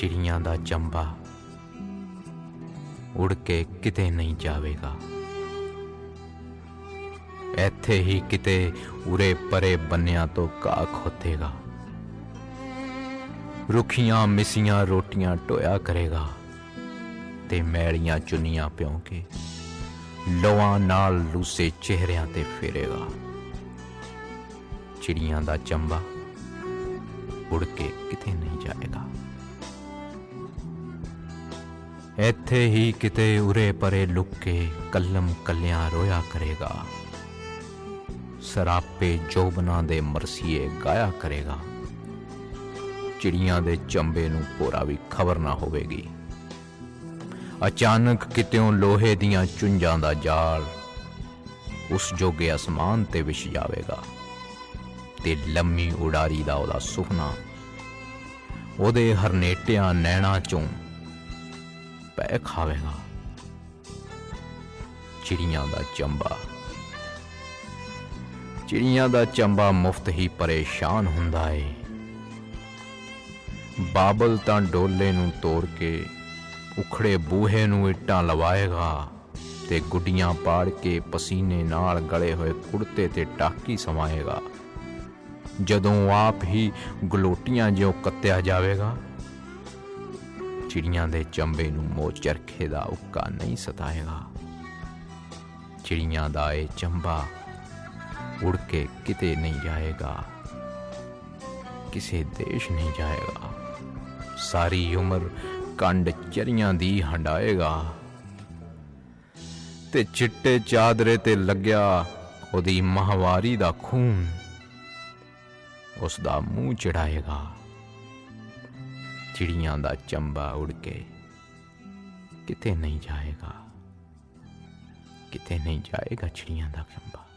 ਚਿੜੀਆਂ ਦਾ ਚੰਬਾ ਉੜ ਕੇ ਕਿਤੇ ਨਹੀਂ ਜਾਵੇਗਾ। ਇੱਥੇ ਹੀ ਕਿਤੇ ਉਰੇ ਪਰੇ ਬੰਨਿਆਂ ਤੋਂ ਘਾਹ ਖੋਤੇਗਾ ਰੁੱਖੀਆਂ ਮਿਸੀਆਂ ਰੋਟੀਆਂ ਟੋਇਆ ਕਰੇਗਾ ਤੇ ਮੈਲੀਆਂ ਚੁੰਨੀਆਂ ਪਿਉ ਕੇ ਲਵਾਂ ਨਾਲ ਲੂਸੇ ਚਿਹਰਿਆਂ ਤੇ ਫੇਰੇਗਾ। ਚਿੜੀਆਂ ਦਾ ਚੰਬਾ ਉੜ ਕੇ ਕਿਤੇ ਨਹੀਂ ਜਾਏਗਾ। ਇੱਥੇ ਹੀ ਕਿਤੇ ਉਰੇ ਪਰੇ ਲੁੱਕ ਕੇ ਕਲਮ ਕੱਲਿਆਂ ਰੋਇਆ ਕਰੇਗਾ। ਸਰਾਪੇ ਜੋਬਨਾਂ ਦੇ ਮਰਸੀਏ ਗਾਇਆ ਕਰੇਗਾ। ਚਿੜੀਆਂ ਦੇ ਚੰਬੇ ਨੂੰ ਪੂਰਾ ਵੀ ਖਬਰ ਨਾ ਹੋਵੇਗੀ। ਅਚਾਨਕ ਕਿਤੇੋਂ ਲੋਹੇ ਦੀਆਂ ਚੁੰਝਾਂ ਦਾ ਜਾਲ ਉਸ ਜੋਗੇ ਅਸਮਾਨ ਤੇ ਵਿਛ ਜਾਵੇਗਾ ਤੇ ਲੰਮੀ ਉਡਾਰੀ ਦਾ ਉਹਦਾ ਸੁਪਨਾ ਉਹਦੇ ਹਰਨੇਟਿਆਂ ਨੈਣਾ ਚੋਂ ਪੈ ਖਾਵੇਗਾ ਚਿੜੀਆਂ ਦਾ ਚੰਬਾ ਚਿੜੀਆਂ ਦਾ ਚੰਬਾ ਮੁਫਤ ਹੀ ਪਰੇਸ਼ਾਨ ਹੁੰਦਾ ਏ ਬਾਬਲ ਤਾਂ ਡੋਲੇ ਨੂੰ ਤੋੜ ਕੇ ਉਖੜੇ ਬੂਹੇ ਨੂੰ ਇੱਟਾਂ ਲਵਾਏਗਾ ਤੇ ਗੁੱਡੀਆਂ ਪਾੜ ਕੇ ਪਸੀਨੇ ਨਾਲ ਗਲੇ ਹੋਏ ਕੁੜਤੇ ਤੇ ਟਾਕੀ ਸਮਾਏਗਾ ਜਦੋਂ ਆਪ ਹੀ ਗਲੋਟੀਆਂ ਜਿਉ ਕੱਤਿਆ ਜਾਵੇਗਾ ਚਿੜੀਆਂ ਦੇ ਚੰਬੇ ਨੂੰ ਮੋਚ ਚਰਖੇ ਦਾ ਉੱਕਾ ਨਹੀਂ ਸਤਾਏਗਾ। ਚਿੜੀਆਂ ਦਾ ਇਹ ਚੰਬਾ ਉੜ ਕੇ ਕਿਤੇ ਨਹੀਂ ਜਾਏਗਾ। ਕਿਸੇ ਦੇਸ਼ ਨਹੀਂ ਜਾਏਗਾ। ਸਾਰੀ ਉਮਰ ਕੰਡ ਚਰੀਆਂ ਦੀ ਹੰਡਾਏਗਾ। ਤੇ ਚਿੱਟੇ ਚਾਦਰੇ ਤੇ ਲੱਗਿਆ ਉਹਦੀ ਮਹਵਾਰੀ ਦਾ ਖੂਨ ਉਸ ਦਾ ਮੂੰਹ ਚੜਾਏਗਾ। ਚਿੜੀਆਂ ਦਾ ਚੰਬਾ ਉੜ ਕੇ ਕਿਤੇ ਨਹੀਂ ਜਾਏਗਾ ਕਿਤੇ ਨਹੀਂ ਜਾਏਗਾ ਚਿੜੀਆਂ ਦਾ ਚੰਬਾ।